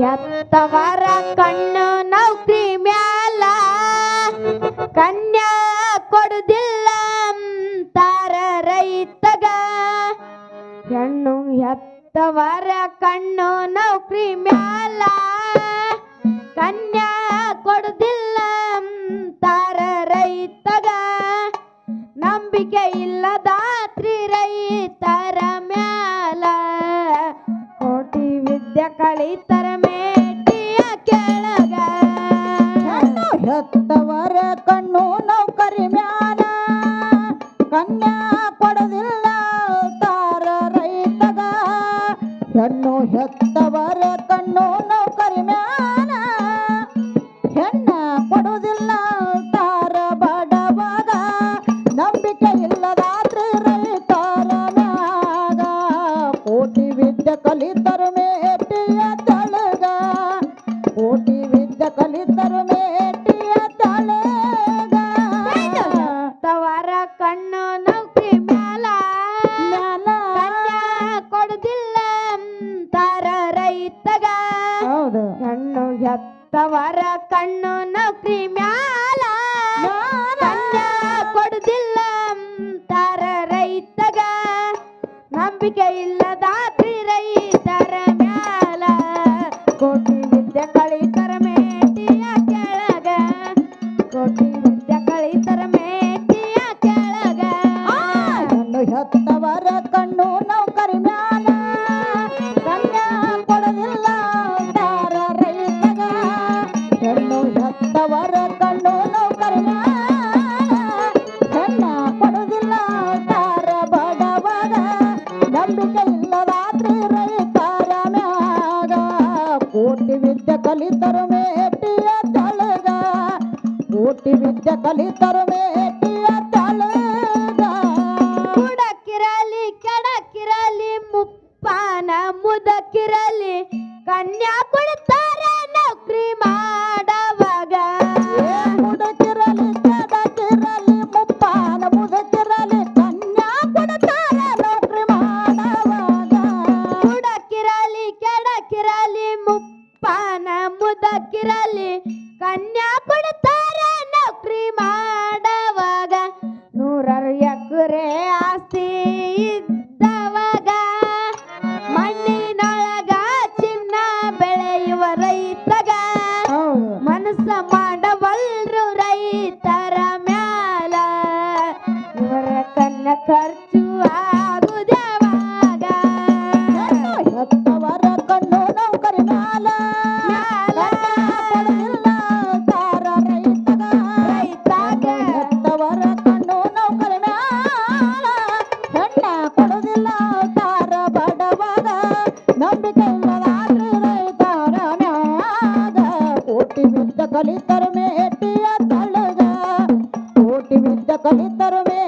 ಎತ್ತವರ ಕಣ್ಣು ನೌಕ್ರಿ ಮ್ಯಾಲ? ಕನ್ಯಾ ಕೊಡುದಿಲ್ಲ ತಾರ ರೈತಗ. ಹೆಣ್ಣು ಎತ್ತವರ ಕಣ್ಣು ನೌಕ್ರಿ ಮ್ಯಾಲ. ಕನ್ಯಾ ಮಧ್ಯ ಕಳಿತರ ಮೇಟಿಯ ಕೆಳಗ. ಹೆಣ್ಣು ಹೆತ್ತವರ ಕಣ್ಣು ನೌಕರಿ ಮ್ಯಾಲ. ಕನ್ಯಾ ಕೊಡದಿಲ್ಲ, ತಾರ ರೈತಗ. ಹೆಣ್ಣು ಹೆತ್ತವರ ಕಣ್ಣು ಕಣ್ಣು ಎತ್ತವರ ಕಣ್ಣು ನೌಕರಿ ಮ್ಯಾಲ ಕೊಡುದಿಲ್ಲ ಅಂತಾರ ರೈತಗ ನಂಬಿಕೆ ಇಲ್ಲ कोटि विद्या कलितर में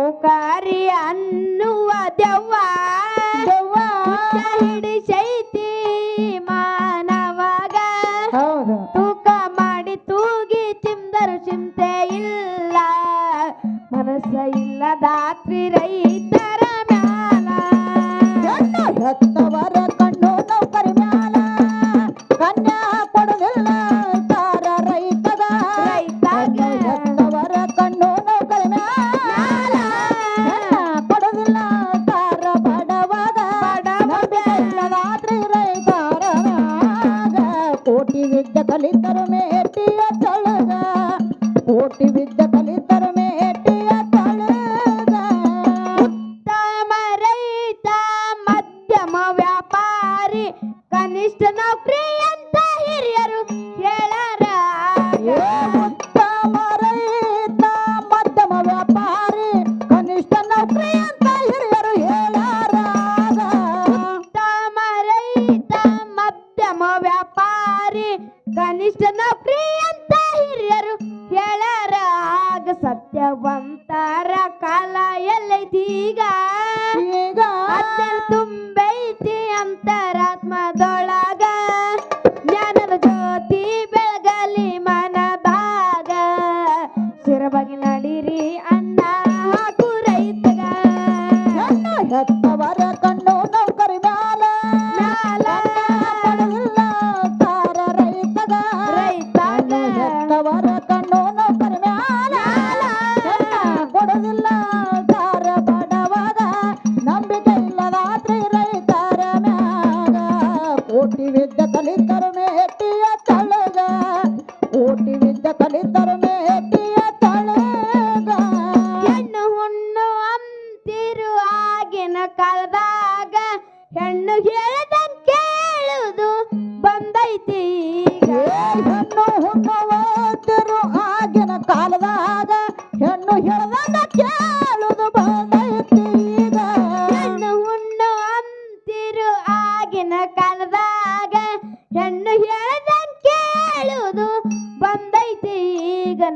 ಸೌಕಾರಿ ಅನ್ನುವ ದೆವ್ವ ದೆವ್ವ ಹಿಡಿಸೈತಿ ಮಾನವಾಗ. ತೂಕ ಮಾಡಿ ತೂಗಿ ಚಿಂದರು ಚಿಂತೆ ಇಲ್ಲ. ಮನಸ್ಸ ಇಲ್ಲದಾತ್ರಿ ರೈ ಎಷ್ಟು ನಾವು ಪ್ರಿಯ ಅಂತ ಹಿರಿಯರು ಹೇಳಾರ. ಉತ್ತಮ ರೈತ ಮಧ್ಯಮ ವ್ಯಾಪಾರಿ ಕನಿಷ್ಠ ನೌಕರಿ ಅಂತ ಹಿರಿಯರು ಹೇಳಾರ. ಉತ್ತಮ ರೈತ ಮಧ್ಯಮ ವ್ಯಾಪಾರಿ ಕನಿಷ್ಠ ನೌಕರಿ ओटी वेद तले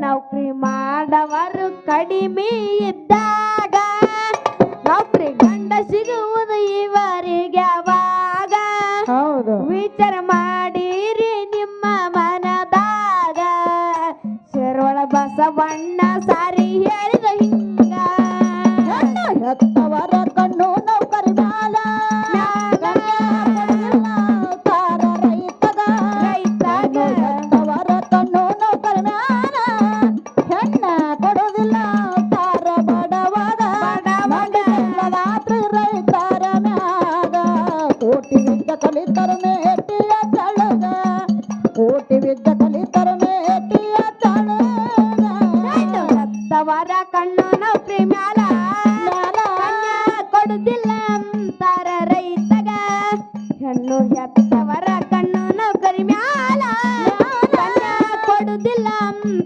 ನೌಕರಿ ಮಾಡವರು ಕಡಿಮೆ ಇದ್ದಾಗ ನೌಕರಿ ಗಂಡ ಸಿಗುವುದು ಇವರಿಗೆ ಅವಾಗ. ಹೌದು. ವಿಚಾರ ಮಾಡಿರಿ ನಿಮ್ಮ ಮನದಾಗ. ಶಿರ್ವಳ ಬಸವಣ್ಣ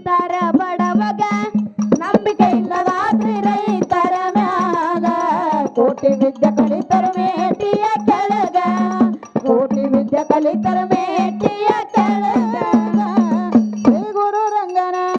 தரபடவக நம்பிக்கை இல்லதா திரை தரமாக கோட்டை வித்த